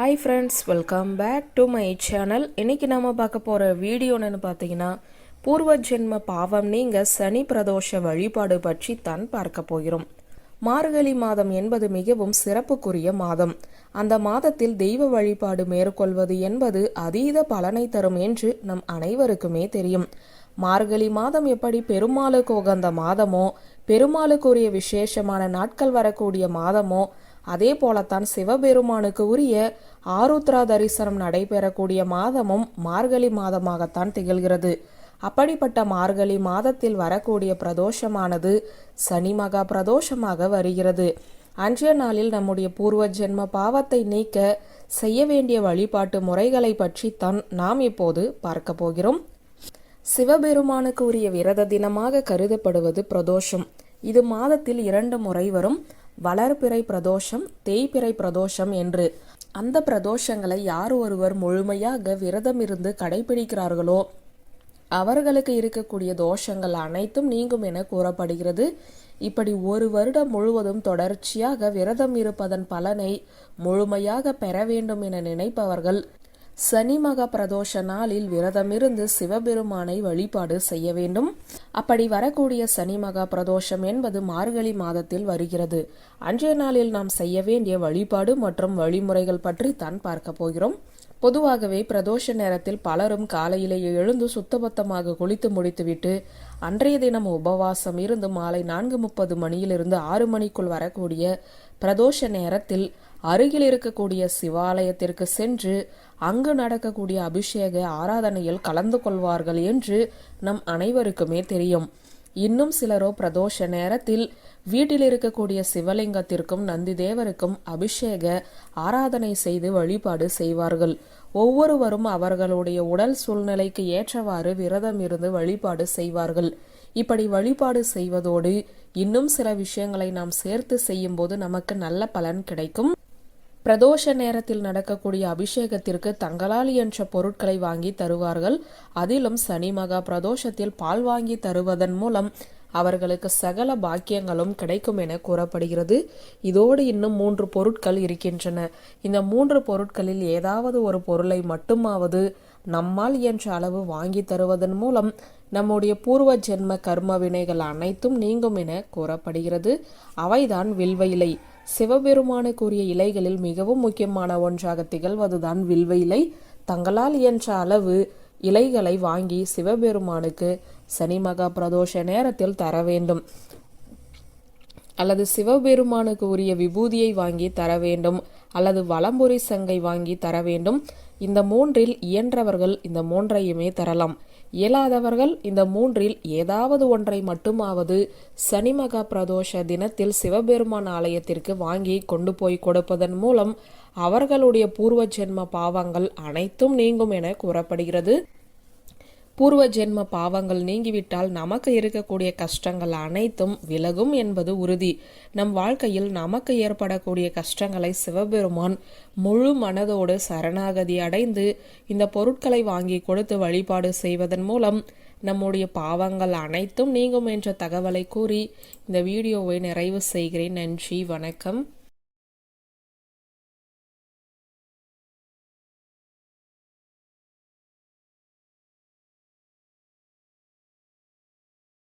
Hi friends welcome back to my channel இன்னைக்கு நாம பார்க்க போகிற வீடியோ பார்த்தீங்கன்னா பூர்வ ஜென்ம பாவம் நீங்க சனி பிரதோஷ வழிபாடு பற்றி தான் பார்க்க போகிறோம். மார்கழி மாதம் என்பது மிகவும் சிறப்புக்குரிய மாதம். அந்த மாதத்தில் தெய்வ வழிபாடு மேற்கொள்வது என்பது அதீத பலனை தரும் என்று நம் அனைவருக்குமே தெரியும். மார்கழி மாதம் எப்படி பெருமாளுக்கு உகந்த மாதமோ பெருமாளுக்குரிய விசேஷமான நாட்கள் வரக்கூடிய மாதமோ அதே போலத்தான் சிவபெருமானுக்கு உரிய ஆருத்ரா தரிசனம் நடைபெறக்கூடிய மாதமும் மார்கழி மாதமாகத்தான் திகழ்கிறது. அப்படிப்பட்ட மார்கழி மாதத்தில் வரக்கூடிய பிரதோஷமானது சனி மகா பிரதோஷமாக வருகிறது. அன்றைய நாளில் நம்முடைய பூர்வ ஜென்ம பாவத்தை நீக்க செய்ய வேண்டிய வழிபாட்டு முறைகளை பற்றித்தான் நாம் இப்போது பார்க்க போகிறோம். சிவபெருமானுக்கு உரிய விரத தினமாக கருதப்படுவது பிரதோஷம். இது மாதத்தில் இரண்டு முறை வரும். வளர்பிறை பிரதோஷம் தேய்பிறை பிரதோஷம் என்று. அந்த பிரதோஷங்களை யார் ஒருவர் முழுமையாக விரதம் இருந்து கடைபிடிக்கிறார்களோ அவர்களுக்கு இருக்கக்கூடிய தோஷங்கள் அனைத்தும் நீங்கும் என கூறப்படுகிறது. இப்படி ஒரு வருடம் முழுவதும் தொடர்ச்சியாக விரதம் இருப்பதன் பலனை முழுமையாக பெற வேண்டும் என நினைப்பவர்கள் சனி மகா பிரதோஷ நாளில் விரதமிருந்து சிவபெருமானை வழிபாடு செய்ய வேண்டும். அப்படி வரக்கூடிய சனி மகா பிரதோஷம் என்பது மார்கழி மாதத்தில் வருகிறது. அன்றைய நாளில் நாம் செய்ய வேண்டிய வழிபாடு மற்றும் வழிமுறைகள் பற்றி தான் பார்க்க போகிறோம். பொதுவாகவே பிரதோஷ நேரத்தில் பலரும் காலையிலேயே எழுந்து சுத்தபத்தமாக குளித்து முடித்துவிட்டு அன்றைய தினம் உபவாசம் இருந்து மாலை நான்கு முப்பது மணியிலிருந்து ஆறு மணிக்குள் வரக்கூடிய பிரதோஷ நேரத்தில் அருகில் இருக்கக்கூடிய சிவாலயத்திற்கு சென்று அங்கு நடக்கக்கூடிய அபிஷேக ஆராதனையில் கலந்து கொள்வார்கள் என்று நம் அனைவருக்குமே தெரியும். இன்னும் சிலரோ பிரதோஷ நேரத்தில் வீட்டில் இருக்கக்கூடிய சிவலிங்கத்திற்கும் நந்தி தேவருக்கும் அபிஷேக ஆராதனை செய்து வழிபாடு செய்வார்கள். ஒவ்வொருவரும் அவர்களுடைய உடல் சூழ்நிலைக்கு ஏற்றவாறு விரதம் இருந்து வழிபாடு செய்வார்கள். இப்படி வழிபாடு செய்வதோடு இன்னும் சில விஷயங்களை நாம் சேர்த்து செய்யும்போது நமக்கு நல்ல பலன் கிடைக்கும். பிரதோஷ நேரத்தில் நடக்கக்கூடிய அபிஷேகத்திற்கு தங்களால் என்ற பொருட்களை வாங்கி தருவார்கள். அதிலும் சனி மகா பிரதோஷத்தில் பால் வாங்கி தருவதன் மூலம் அவர்களுக்கு சகல பாக்கியங்களும் கிடைக்கும் என கூறப்படுகிறது. இதோடு இன்னும் மூன்று பொருட்கள் இருக்கின்றன. இந்த மூன்று பொருட்களில் ஏதாவது ஒரு பொருளை மட்டுமாவது நம்மால் என்ற அளவு வாங்கி தருவதன் மூலம் நம்முடைய பூர்வ ஜென்ம கர்ம வினைகள் அனைத்தும் நீங்கும் என கூறப்படுகிறது. அவைதான் வில்வ இலை. சிவபெருமானுக்குரிய இலைகளில் மிகவும் முக்கியமான ஒன்றாக திகழ்வதுதான் வில்வ இலை. தங்களால் இயன்ற அளவு இலைகளை வாங்கி சிவபெருமானுக்கு சனி மகா பிரதோஷ நேரத்தில் தர வேண்டும். அல்லது சிவபெருமானுக்கு உரிய விபூதியை வாங்கி தர வேண்டும். அல்லது வலம்புரி சங்கை வாங்கி தர வேண்டும். இந்த மூன்றில் இயன்றவர்கள் இந்த மூன்றையுமே தரலாம். இயலாதவர்கள் இந்த மூன்றில் ஏதாவது ஒன்றை மட்டுமாவது சனிமகா பிரதோஷ தினத்தில் சிவபெருமான் ஆலயத்திற்கு வாங்கி கொண்டு போய் கொடுப்பதன் மூலம் அவர்களுடைய பூர்வ ஜென்ம பாவங்கள் அனைத்தும் நீங்கும் என கூறப்படுகிறது. பூர்வ ஜென்ம பாவங்கள் நீங்கிவிட்டால் நமக்கு இருக்கக்கூடிய கஷ்டங்கள் அனைத்தும் விலகும் என்பது உறுதி. நம் வாழ்க்கையில் நமக்கு ஏற்படக்கூடிய கஷ்டங்களை சிவபெருமான் முழு மனதோடு சரணாகதி அடைந்து இந்த பொருட்களை வாங்கி கொடுத்து வழிபாடு செய்வதன் மூலம் நம்முடைய பாவங்கள் அனைத்தும் நீங்கும் என்ற தகவலை கூறி இந்த வீடியோவை நிறைவு செய்கிறேன். நன்றி வணக்கம்.